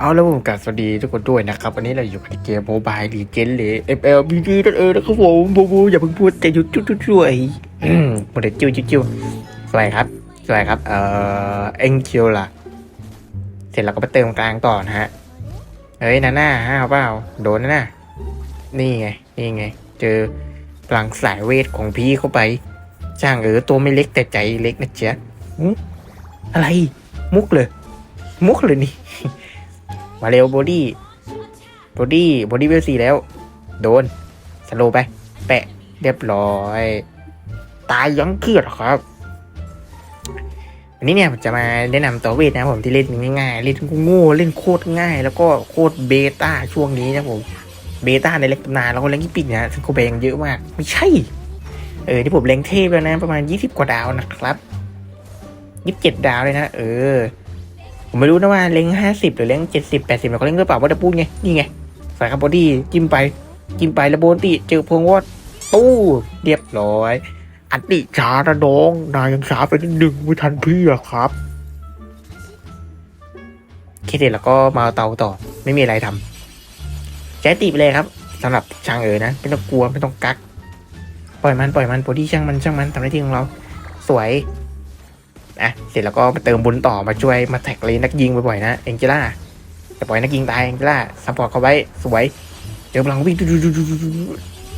เอาแล้วผมกับสวัสดีทุกคนด้วยนะครับ วันนี้เราอยู่กับเกมโมบายดีเจนเลย FLBG นั่นเองนะครับผมบูบูอย่าเพิ่งพูดแต่หยุดจุ๊จุ๊ช่วยอืมหมดเลยจิ้วจิ้วจิ้วสวยครับสวยครับ เอ่อเอ็งคิวล่ะ เสร็จแล้วก็ไปเติมกลางต่อนะฮะเฮ้ยนาน่าห้าวเปล่าโดนนะน่ะนี่ไง นี่ไง เจอพลังสายเวทของพี่เข้าไปช่างเออตัวไม่เล็กแต่ใจเล็กนะเจ๊อะไร มุกเลย มุกเลยนี่ มาเร็วบอดี้บอดี้บอดี้เวลสี่แล้ว โดน สโลไป แปะ เรียบร้อย ตายยังเกือดครับวันนี้เนี่ยผมจะมาแนะนำตัวเวทนะผมที่เล่นง่ายๆ เล่นโง่เล่นโคตรง่าย แล้วก็โคตรเบต้าช่วงนี้นะผมเบต้าในเล็กตำนานแล้วก็เล่นญี่ปุ่นนะซึ่งโคแบงเยอะมาก ไม่ใช่ เออที่ผมเล่งเทพแล้วนะ ประมาณยี่สิบกว่าดาวนะครับยี่สิบเจ็ดดาวเลยนะ เออ ผมไม่รู้นะว่าเล็งห้าสิบหรือเล็งเจ็ดสิบแปดสิบเขาเล็งหรือเปล่าว่าจะพูดไง นี่ไงใส่คาร์บอดี้จิ้มไป จิ้มไปแล้วโบนติเจอพวงวอดตู้เรียบร้อย อันติช้านะน้อง นายยังช้าไปนิดนึงไม่ทันพี่อะครับแค่เสร็จแล้วก็มาเตาต่อ ไม่มีอะไรทำใช้ติไปเลยครับสำหรับช่างเอ๋นะไม่ต้องกลัวไม่ต้องกัก ปล่อยมันปล่อยมันโบดี้ช่างมันช่างมันทำหน้าที่ของเรา สวย อะเสร็จแล้วก็มาเติมบุญต่อมาช่วยมาแท็กเลยนักยิงบ่อยๆนะเอ็งเจล่าจะปล่อยนักยิงตายเอ็งเจล่าซัพพอร์ตเขาไว้สวยเจอพลังวิ่ง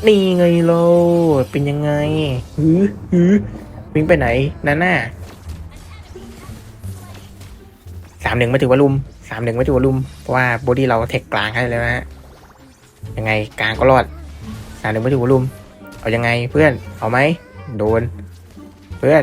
นี่ไงเราเป็นยังไงหือหือวิ่งไปไหนนั่นน่ะสามหนึ่งไม่ถือว่าลุมสามหนึ่งไม่ถือว่าลุมเพราะว่าบอดี้เราแท็กกลางให้แล้วนะฮะยังไงกลางก็รอดสามหนึ่งไม่ถือว่าลุมเอายังไงเพื่อนเอาไหมโดน เพื่อน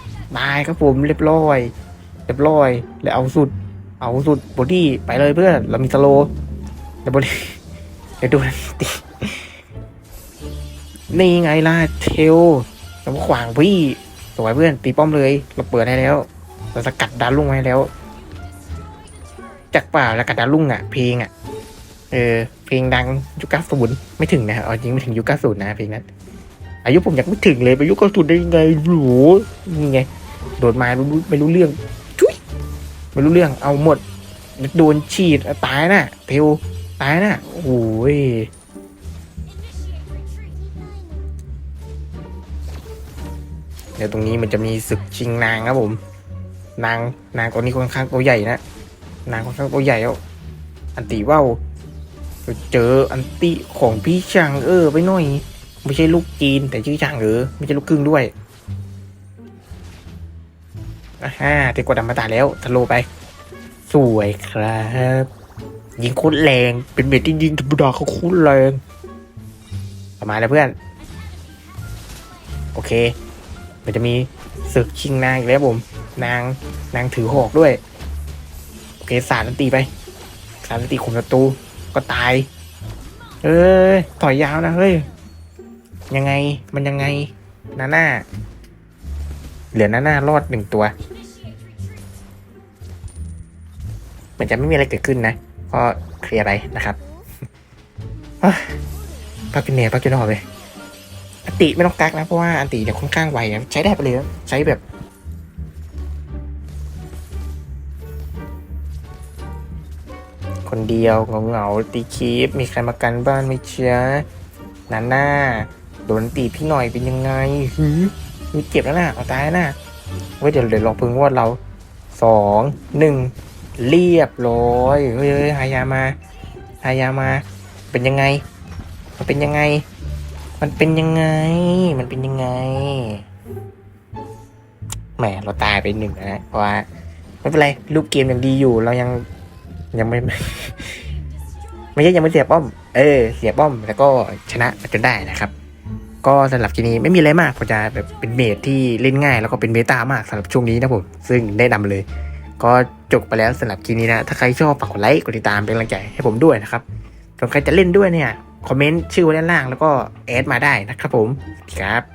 ตายครับผมเรียบร้อย เรียบร้อย แล้วเอาสุด เอาสุดบอดี้ไปเลยเพื่อน เรามีสโลแล้วบอดี้เดี๋ยวดูนะตีนี่ไงล่ะเทลเราขวางพี่สวยเพื่อนตีป้อมเลย เราเปิดให้แล้วเราสกัดดารุ่งให้แล้ว จากเปล่าแล้วกัดดารุ่งอะ เพลงอะ เออ เพลงดังยุคเก้าศูนย์ไม่ถึงนะเอาจริงไม่ถึงยุคเก้าศูนย์นะเพลงนั้นอายุผมยังไม่ถึงเลยไปยุคเก้าศูนย์ได้ยังไงโหนี่ไง โดดมาไม่รู้ไม่รู้เรื่องชุยไม่รู้เรื่องเอาหมดโดนฉีดตายน่ะเทลตายน่ะโอ้ยเดี๋ยวตรงนี้มันจะมีศึกชิงนางครับผม นางนางตัวนี้ค่อนข้างตัวใหญ่นะนางค่อนข้างตัวใหญ่แล้วอันตีว่าวเจออันติของพี่ช่างเออไปหน่อย ไม่ใช่ลูกจีนแต่ชื่อช่างเออไม่ใช่ลูกครึ่งด้วย อ่าฮะตีกดดำมาตาแล้วทะโลไป สวยครับ ยิงโคตรแรง เป็นเมทที่ยิงธรรมดาเขาโคตรแรงประมาณแล้วเพื่อน โอเค มันจะมีศึกชิงนางอีกแล้วผม นางนางถือหอกด้วย โอเคสาดอันตีไป สามตีข่มศัตรูก็ตาย เอ้ยถอยยาวนะเฮ้ย ยังไงมันยังไงนาน่า เหลือหน้าหน่ารอดหนึ่งตัว มันจะไม่มีอะไรเกิดขึ้นนะก็เคลียร์ไปนะครับเฮ้ยพักกินเนียพักกินหอบเลยอันติไม่ต้องกักนะ เพราะว่าอันติเดี๋ยวค่อนข้างไวนะใช้ได้ไปเลยใช้แบบคนเดียวเหงาเงาๆตีคีปมีใครมากันบ้านไม่เชียนันหน้าโดนตีพี่หน่อยเป็นยังไงหือ มีเจ็บแล้วนะเอาตายแล้วนะไว้ยเดี๋ยวเดี๋ยวลองพึ่งวดเราสองหนึ่งเรียบร้อยเฮ้ยเฮ้ยหายามาหายามา เป็นยังไง มันเป็นยังไง มันเป็นยังไง มันเป็นยังไงแหมเราตายไปหนึ่งนะเพราะว่าไม่เป็นไรรูปเกมยังดีอยู่ เรายังยังไม่ไม่ใช่ยังไม่เสียป้อม เออ เสียป้อม แล้วก็ชนะจนได้นะครับ ก็สำหรับทีนี้ไม่มีอะไรมากผมจะแบบเป็นเมทที่เล่นง่าย แล้วก็เป็นเบต้ามากสำหรับช่วงนี้นะผม ซึ่งแนะนำเลย ก็จบไปแล้วสำหรับทีนี้นะ ถ้าใครชอบฝากกดไลค์กดติดตามเป็นกำลังใจให้ผมด้วยนะครับส่วนใครจะเล่นด้วยเนี่ยคอมเมนต์ชื่อไว้ด้านล่างแล้วก็แอดมาได้นะครับผมสวัสดีครับ